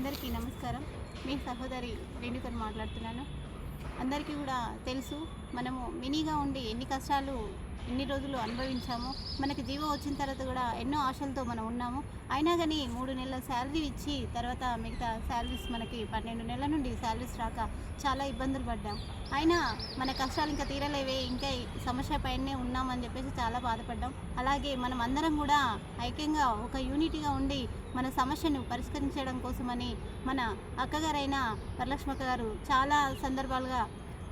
అందరికీ నమస్కారం. మీ సహోదరి రేణుకని మాట్లాడుతున్నాను. అందరికీ కూడా తెలుసు మనము మినీగా ఉండి ఎన్ని కష్టాలు ఎన్ని రోజులు అనుభవించాము మనకి జీవో వచ్చిన తర్వాత కూడా ఎన్నో ఆశలతో మనం ఉన్నాము. అయినా కానీ మూడు నెలల శాలరీ ఇచ్చి తర్వాత మిగతా శాలరీస్ మనకి పన్నెండు నెలల నుండి శాలరీస్ రాక చాలా ఇబ్బందులు పడ్డాం. అయినా మన కష్టాలు ఇంకా తీరలేవే ఇంకా ఈ సమస్య పైనే ఉన్నామని చెప్పేసి చాలా బాధపడ్డాం. అలాగే మనం అందరం కూడా ఐక్యంగా ఒక యూనిటీగా ఉండి మన సమస్యను పరిష్కరించడం కోసమని మన అక్కగారైన వరలక్ష్మక్క గారు చాలా సందర్భాలుగా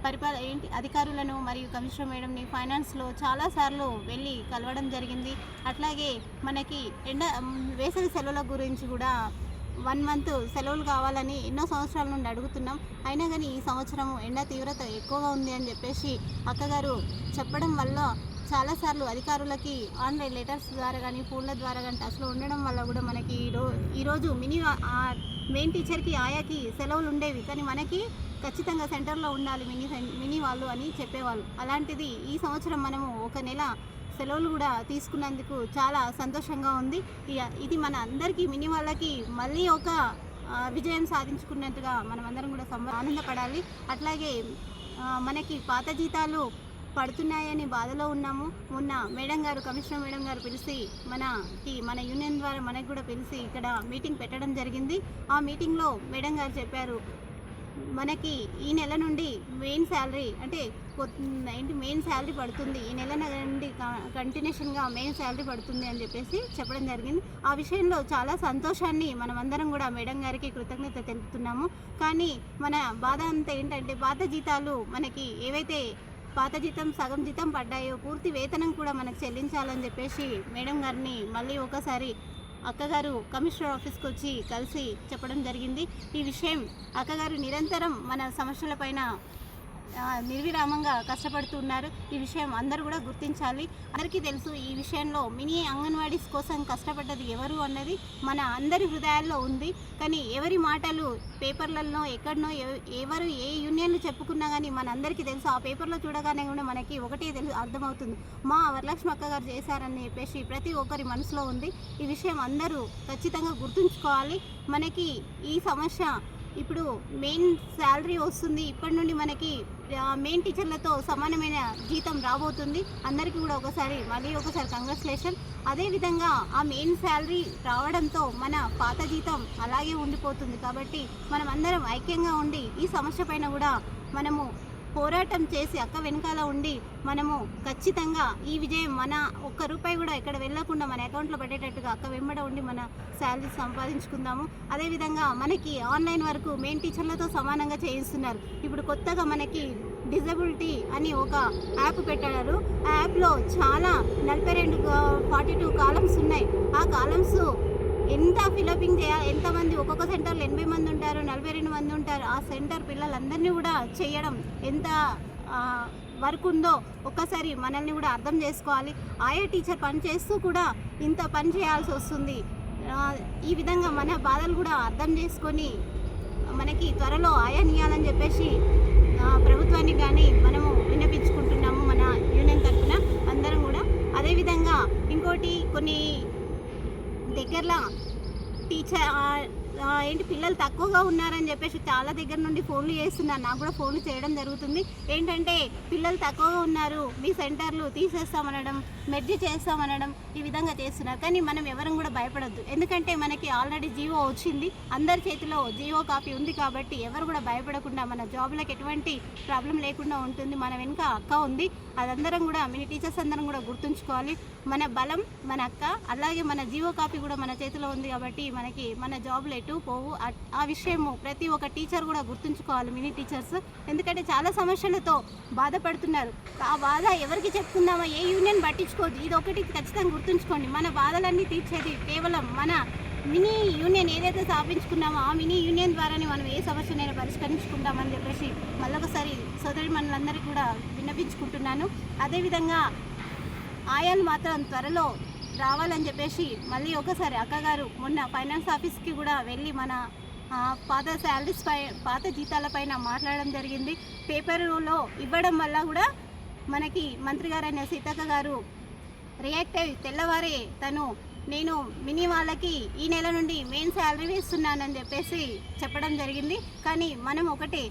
పరిపాల ఏంటి అధికారులను మరియు కమిషనర్ మేడంని ఫైనాన్స్లో చాలాసార్లు వెళ్ళి కలవడం జరిగింది. అట్లాగే మనకి ఎండ వేసవి సెలవుల గురించి కూడా వన్ మంత్ సెలవులు కావాలని ఎన్నో సంవత్సరాల నుండి అడుగుతున్నాం. అయినా కానీ ఈ సంవత్సరం ఎండ తీవ్రత ఎక్కువగా ఉంది అని చెప్పేసి అక్కగారు చెప్పడం వల్ల చాలాసార్లు అధికారులకి ఆన్లైన్ లెటర్స్ ద్వారా కానీ ఫోన్ల ద్వారా కానీ టచ్లో ఉండడం వల్ల కూడా మనకి ఈరో ఈరోజు మినీ మెయిన్ టీచర్కి ఆయాకి సెలవులు ఉండేవి. కానీ మనకి ఖచ్చితంగా సెంటర్లో ఉండాలి మినీ సెన్- మినీ వాళ్ళు అని చెప్పేవాళ్ళు. అలాంటిది ఈ సంవత్సరం మనము ఒక నెల సెలవులు కూడా తీసుకున్నందుకు చాలా సంతోషంగా ఉంది. ఇ- ఇది మన అందరికీ మినీ వాళ్ళకి మళ్ళీ ఒక విజయం సాధించుకున్నట్టుగా మనం అందరం కూడా సంబ ఆనందపడాలి. అట్లాగే మనకి పాత జీతాలు పడుతున్నాయని బాధలో ఉన్నాము. మొన్న మేడం గారు కమిషనర్ మేడం గారు పిలిచి మనకి మన యూనియన్ ద్వారా మనకి కూడా పిలిచి ఇక్కడ మీటింగ్ పెట్టడం జరిగింది. ఆ మీటింగ్లో మేడం గారు చెప్పారు మనకి ఈ నెల నుండి మెయిన్ శాలరీ అంటే ఏంటి మెయిన్ శాలరీ పడుతుంది. ఈ నెల నుండి కంటిన్యూషన్గా మెయిన్ శాలరీ పడుతుంది అని చెప్పేసి చెప్పడం జరిగింది. ఆ విషయంలో చాలా సంతోషాన్ని మనం అందరం కూడా మేడం గారికి కృతజ్ఞత తెలుపుతున్నాము. కానీ మన బాధ అంతా ఏంటంటే పాత జీతాలు మనకి ఏవైతే పాత జీతం సగం జీతం పడ్డాయో పూర్తి వేతనం కూడా మనకు చెల్లించాలని చెప్పేసి మేడం గారిని మళ్ళీ ఒకసారి అక్కగారు కమిషనర్ ఆఫీస్కి వచ్చి కలిసి చెప్పడం జరిగింది. ఈ విషయం అక్కగారు నిరంతరం మన సమస్యలపైన పైన నిర్విరామంగా కష్టపడుతున్నారు. ఈ విషయం అందరూ కూడా గుర్తించాలి. అందరికీ తెలుసు ఈ విషయంలో మినీ అంగన్వాడీస్ కోసం కష్టపడ్డది ఎవరు అన్నది మన అందరి హృదయాల్లో ఉంది. కానీ ఎవరి మాటలు పేపర్లలో ఎక్కడనో ఎవ- ఎవరు ఏ యూనియన్లు చెప్పుకున్నా కానీ మనందరికీ తెలుసు. ఆ పేపర్లో చూడగానే కూడా మనకి ఒకటే తెలుసు అర్థమవుతుంది. మా వరలక్ష్మి అక్క గారు చేశారని చెప్పేసి ప్రతి ఒక్కరి మనసులో ఉంది. ఈ విషయం అందరూ ఖచ్చితంగా గుర్తుంచుకోవాలి. మనకి ఈ సమస్య ఇప్పుడు మెయిన్ శాలరీ వస్తుంది. ఇప్పటి నుండి మనకి మెయిన్ టీచర్లతో సమానమైన జీతం రాబోతుంది. అందరికీ కూడా ఒకసారి మళ్ళీ ఒకసారి కంగ్రాచులేషన్ అదేవిధంగా ఆ మెయిన్ శాలరీ రావడంతో మన పాత జీతం అలాగే ఉండిపోతుంది. కాబట్టి మనం అందరం ఐక్యంగా ఉండి ఈ సమస్య పైన కూడా మనము పోరాటం చేసి అక్క వెనకాల ఉండి మనము ఖచ్చితంగా ఈ విజయం మన ఒక్క రూపాయి కూడా ఎక్కడ వెళ్ళకుండా మన అకౌంట్లో పడేటట్టుగా అక్క వెంబడ ఉండి మన శాలరీ సంపాదించుకుందాము. అదేవిధంగా మనకి ఆన్లైన్ వరకు మెయిన్ టీచర్లతో సమానంగా చేయిస్తున్నారు. ఇప్పుడు కొత్తగా మనకి డిజబిలిటీ అని ఒక యాప్ పెట్టారు. ఆ యాప్లో చాలా నలభై రెండు ఫార్టీ టూ కాలమ్స్ ఉన్నాయి. ఆ కాలమ్స్ ఎంత ఫిలపింగ్ చేయాలి ఎంతమంది ఒక్కొక్క సెంటర్లో ఎనభై మంది ఉంటారు నలభై రెండు మంది ఉంటారు. ఆ సెంటర్ పిల్లలందరినీ కూడా చేయడం ఎంత వర్క్ ఉందో ఒక్కసారి మనల్ని కూడా అర్థం చేసుకోవాలి. ఆయా టీచర్ పని చేస్తూ కూడా ఇంత పని చేయాల్సి వస్తుంది. ఈ విధంగా మన బాధలు కూడా అర్థం చేసుకొని మనకి త్వరలో ఆయానియాలని చెప్పేసి ప్రభుత్వాన్ని కానీ మనము విన్నపించుకుంటున్నాము మన యూనియన్ తరఫున. అందరం కూడా అదేవిధంగా ఇంకోటి కొన్ని దగ్గరలో టీచర్ ఆ, ఆ, ఏంటి పిల్లలు తక్కువగా ఉన్నారని చెప్పేసి చాలా దగ్గర నుండి ఫోన్లు చేస్తున్నారు. నాకు కూడా ఫోన్లు చేయడం జరుగుతుంది. ఏంటంటే పిల్లలు తక్కువగా ఉన్నారు. మీ సెంటర్లు తీసేస్తామనడం మెర్జి చేస్తామనడం ఈ విధంగా చేస్తున్నారు. కానీ మనం ఎవరం కూడా భయపడద్దు. ఎందుకంటే మనకి ఆల్రెడీ జీవో వచ్చింది. అందరి చేతిలో జీవో కాపీ ఉంది కాబట్టి ఎవరు కూడా భయపడకుండా మన జాబ్లకు ఎటువంటి ప్రాబ్లం లేకుండా ఉంటుంది. మన వెనుక అక్క ఉంది. అదందరం కూడా మీ టీచర్స్ అందరం కూడా గుర్తుంచుకోవాలి. మన బలం మన అక్క అలాగే మన జీవో కాపీ కూడా మన చేతిలో ఉంది కాబట్టి మనకి మన జాబ్లో ఎటు పోవు. ఆ- ఆ విషయము ప్రతి ఒక్క టీచర్ కూడా గుర్తుంచుకోవాలి మినీ టీచర్స్. ఎందుకంటే చాలా సమస్యలతో బాధపడుతున్నారు. ఆ బాధ ఎవరికి చెప్తున్నామో ఏ యూనియన్ పట్టించుకోదు. ఇది ఒకటి ఖచ్చితంగా గుర్తుంచుకోండి. మన బాధలన్నీ తీర్చేది కేవలం మన మినీ యూనియన్ ఏదైతే స్థాపించుకున్నామో ఆ మినీ యూనియన్ ద్వారానే మనం ఏ సమస్యనైనా పరిష్కరించుకుంటామని చెప్పేసి మళ్ళొకసారి సోదరి మనందరికీ కూడా విన్నపించుకుంటున్నాను అదేవిధంగా ఆయాలు మాత్రం త్వరలో రావాలని చెప్పేసి మళ్ళీ ఒకసారి అక్కగారు మొన్న ఫైనాన్స్ ఆఫీస్కి కూడా వెళ్ళి మన పాత శాలరీస్ పై పాత జీతాలపైన మాట్లాడడం జరిగింది. పేపర్లో ఇవ్వడం వల్ల కూడా మనకి మంత్రి గారైన సీతక్క గారు రియాక్ట్ అయ్యి తెల్లవారే తను నేను మినీ వాళ్ళకి ఈ నెల నుండి మెయిన్ శాలరీ వేస్తున్నానని చెప్పేసి చెప్పడం జరిగింది. కానీ మనం ఒకటే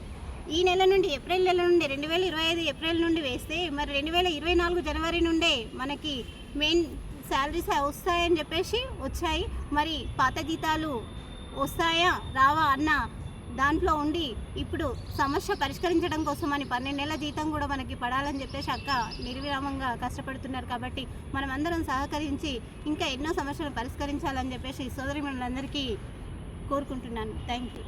ఈ నెల నుండి ఏప్రిల్ నెల నుండి రెండు వేల ఇరవై ఐదు ఏప్రిల్ నుండి వేస్తే మరి రెండు వేల ఇరవై నాలుగు జనవరి నుండే మనకి మెయిన్ శాలరీస్ వస్తాయని చెప్పేసి వచ్చాయి. మరి పాత జీతాలు వస్తాయా? రావా అన్న దాంట్లో ఉండి ఇప్పుడు సమస్య పరిష్కరించడం కోసం అని పన్నెండు నెలల జీతం కూడా మనకి పడాలని చెప్పేసి అక్క నిర్విరామంగా కష్టపడుతున్నారు కాబట్టి మనం అందరం సహకరించి ఇంకా ఎన్నో సమస్యలు పరిష్కరించాలని చెప్పేసి సోదరి కోరుకుంటున్నాను. Thank you